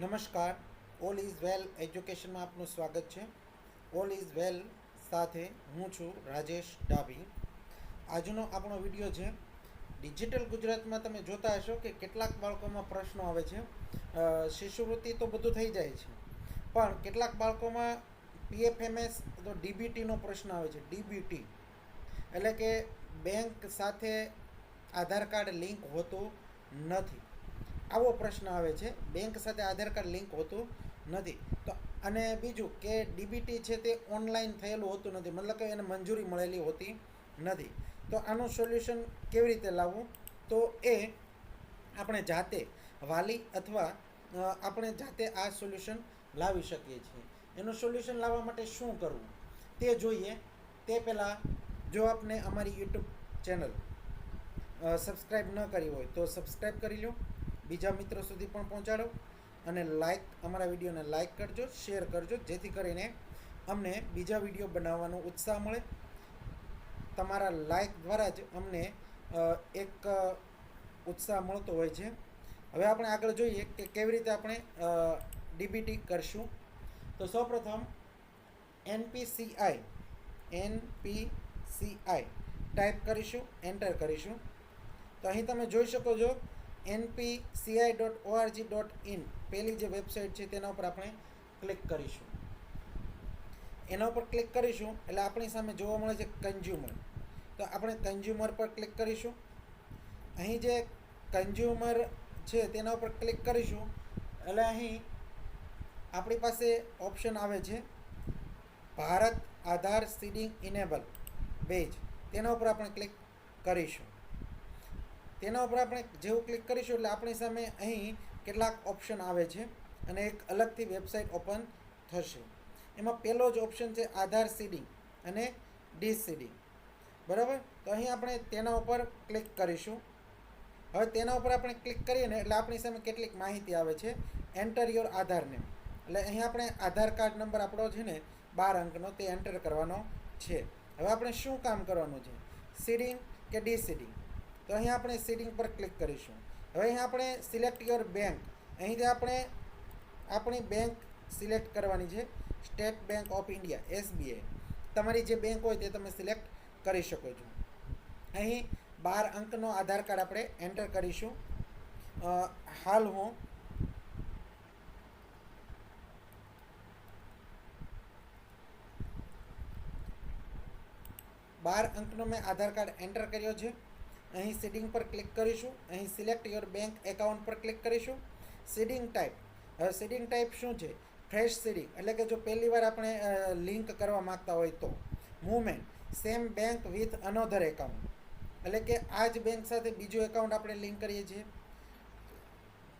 નમસ્કાર. All is well એજ્યુકેશનમાં આપનું સ્વાગત છે. ઓલ ઇઝ વેલ સાથે હું છું રાજેશ ડાભી. આજનો આપણો વીડિયો છે, ડિજિટલ ગુજરાતમાં તમે જોતા હશો કે કેટલાક બાળકોમાં પ્રશ્નો આવે છે. શિષ્યવૃત્તિ તો બધું થઈ જાય છે. પણ કેટલાક બાળકોમાં પીએફએમએસ તો ડીબીટીનો પ્રશ્ન આવે છે, ડીબીટી. એટલે કે બેંક સાથે આધાર કાર્ડ લિંક હોતું નથી. આવો પ્રશ્ન આવે છે. બેંક સાથે આધાર કાર્ડ લિંક હોતું નથી. તો અને બીજું કે ડીબીટી છે તે ઓનલાઈન થયેલું હોતું નથી. મતલબ કે એને મંજૂરી મળેલી હોતી નથી. તો આનું સોલ્યુશન કેવી રીતે લાવવું? તો એ આપણે જાતે વાલી અથવા આપણે જાતે આ સોલ્યુશન લાવી શકીએ છીએ. એનું સોલ્યુશન લાવવા માટે શું કરવું? તે જોઈએ. તે પહેલાં જો આપને અમારી યુટ્યુબ ચેનલ સબસ્ક્રાઈબ ન કરી હોય તો સબસ્ક્રાઈબ કરી લો. બીજા મિત્રો સુધી પણ પહોંચાડો અને લાઈક અમારા વિડીયોને લાઈક કરજો શેર કરજો, જેથી કરીને અમને બીજા વીડિયો બનાવવાનો ઉત્સાહ મળે. તમારા લાઈક દ્વારા જ અમને એક ઉત્સાહ મળતો હોય છે. હવે આપણે આગળ જોઈએ કે કેવી રીતે આપણે ડીબીટી કરશું. તો સૌપ્રથમ એનપીસીઆઈ એનપીસીઆઈ ટાઈપ કરીશું એન્ટર કરીશું. તો અહીં તમે જોઈ શકો છો NPCI dot ORG dot in પહેલી જે વેબસાઇટ છે તેના ઉપર આપણે ક્લિક કરીશું. એના ઉપર ક્લિક કરીશું, એટલે આપણી સામે જોવા મળે છે કન્ઝ્યુમર તો આપણે કન્ઝ્યુમર પર ક્લિક કરીશું. અહીં જે કન્ઝ્યુમર છે તેના ઉપર ક્લિક કરીશું, એટલે અહીં આપણી પાસે ઓપ્શન આવે છે, ભારત આધાર સીડિંગ ઇનેબલ બેજ. તેના ઉપર આપણે ક્લિક કરીશું. તેના ઉપર આપણે જેવું ક્લિક કરીશું એટલે આપણી સામે અહીં કેટલાક ઓપ્શન આવે છે અને એક અલગથી વેબસાઇટ ઓપન થશે. એમાં પહેલો જ ઓપ્શન છે આધાર સીડિંગ અને ડી સીડિંગ બરાબર? તો અહીં આપણે તેના ઉપર ક્લિક કરીશું. હવે તેના ઉપર આપણે ક્લિક કરીએ ને એટલે આપણી સામે કેટલીક માહિતી આવે છે. એન્ટર યોર આધાર નેમ એટલે અહીં આપણે આધાર કાર્ડ નંબર આપણો છે ને બાર અંકનો તે એન્ટર કરવાનો છે. હવે આપણે શું કામ કરવાનું છે? સીડિંગ કે ડી સીડિંગ તો અહીં આપણે સીડિંગ પર ક્લિક કરીશું. હવે અહીં આપણે સિલેક્ટ યોર બેંક અહીંથી આપણે આપણી બેંક સિલેક્ટ કરવાની છે. State Bank of India SBI તમારી જે બેંક હોય તે તમે સિલેક્ટ કરી શકો છો. અહીં બાર અંકનો આધાર કાર્ડ આપણે એન્ટર કરીશું. અ, હાલ હું બાર અંકનો મેં આધાર કાર્ડ એન્ટર કર્યો છે. અહીં સીડિંગ પર ક્લિક કરીશું. અહીં સિલેક્ટ યોર બેંક એકાઉન્ટ પર ક્લિક કરીશું. Seeding type. હવે સીડિંગ ટાઈપ શું છે? Fresh seeding. એટલે કે જો પહેલી વાર આપણે લિંક કરવા માંગતા હોય તો. Movement. Same bank with another account. એટલે કે આ જ બેંક સાથે બીજું એકાઉન્ટ આપણે લિંક કરીએ છીએ.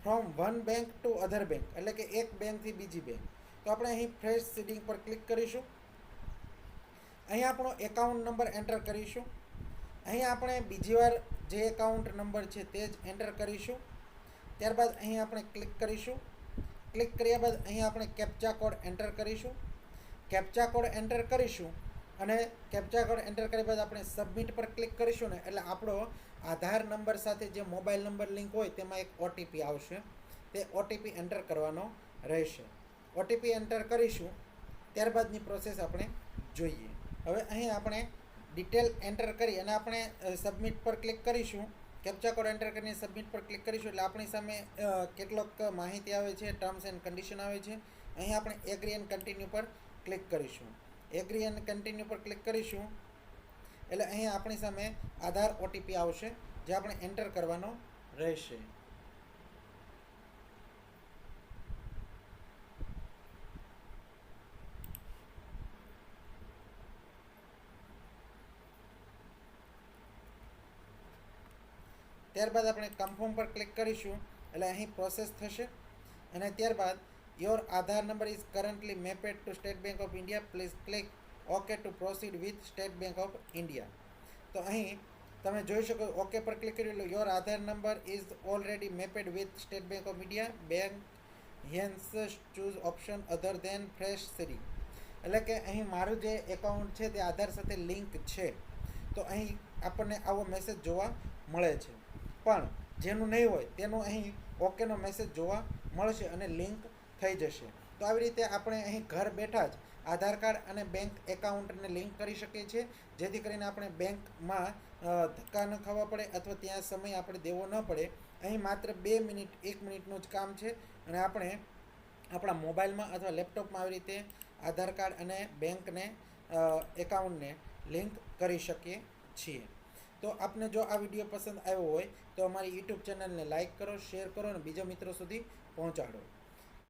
From one bank to other bank. એટલે કે એક બેંકથી બીજી બેંક. તો આપણે અહીં ફ્રેશ સીડિંગ પર ક્લિક કરીશું. અહીં આપણો એકાઉન્ટ નંબર એન્ટર કરીશું. અહીં આપણે બીજી વાર જે એકાઉન્ટ નંબર છે તે જ એન્ટર કરીશું. ત્યારબાદ અહીં આપણે ક્લિક કરીશું. ક્લિક કર્યા બાદ અહીં આપણે કેપ્ચા કોડ એન્ટર કરીશું. કેપ્ચા કોડ એન્ટર કરીશું અને કેપ્ચા કોડ એન્ટર કર્યા બાદ આપણે સબમિટ પર ક્લિક કરીશું ને, એટલે આપણો આધાર નંબર સાથે જે મોબાઈલ નંબર લિંક હોય તેમાં એક ઓટીપી આવશે. તે ઓટીપી એન્ટર કરવાનો રહેશે. ઓટીપી એન્ટર કરીશું. ત્યારબાદની પ્રોસેસ આપણે જોઈએ. હવે અહીં આપણે ડિટેલ એન્ટર કરી અને આપણે સબમિટ પર ક્લિક કરીશું. કેપ્ચા કોડ એન્ટર કરીને સબમિટ પર ક્લિક કરીશું એટલે આપણી સામે કેટલોક માહિતી આવે છે ટર્મ્સ એન્ડ કન્ડિશન આવે છે. અહીં આપણે એગ્રી એન્ડ કન્ટિન્યુ પર ક્લિક કરીશું. એગ્રી એન્ડ કન્ટિન્યુ પર ક્લિક કરીશું એટલે અહીં આપણી સામે આધાર ઓટીપી આવશે, જે આપણે એન્ટર કરવાનો રહેશે. ત્યારબાદ આપણે કન્ફર્મ પર ક્લિક કરીશું. એટલે અહીં પ્રોસેસ થશે. અને ત્યારબાદ your Aadhaar number is currently mapped to State Bank of India please click okay to proceed with State Bank of India તો અહીં તમે જોઈ શકો ઓકે પર ક્લિક કરી લો your Aadhaar number is already mapped with State Bank of India bank hence choose option other than fresh સિરી એટલે કે અહીં મારું જે એકાઉન્ટ છે તે આધાર સાથે લિંક છે. તો અહીં આપણને આવો મેસેજ જોવા મળે છે. પણ જેનું નહીં હોય તેનું અહીં ઓકેનો મેસેજ જોવા મળશે અને લિંક થઈ જશે. તો આવી રીતે આપણે અહીં ઘર બેઠા જ આધાર કાર્ડ અને બેંક એકાઉન્ટને લિંક કરી શકીએ છીએ. જેથી કરીને આપણે બેંકમાં ધક્કા ન ખાવા પડે અથવા ત્યાં સમય આપણે દેવો ન પડે. અહીં માત્ર બે મિનિટ, એક મિનિટનું જ કામ છે. અને આપણે આપણા મોબાઈલમાં અથવા લેપટોપમાં આવી રીતે આધાર કાર્ડ અને બેંકને એકાઉન્ટને લિંક કરી શકીએ છીએ. તો આપને જો આ વીડિયો પસંદ આવ્યો હોય તો અમારી યુટ્યુબ ચેનલને લાઇક કરો, શેર કરો અને બીજા મિત્રો સુધી પહોંચાડો.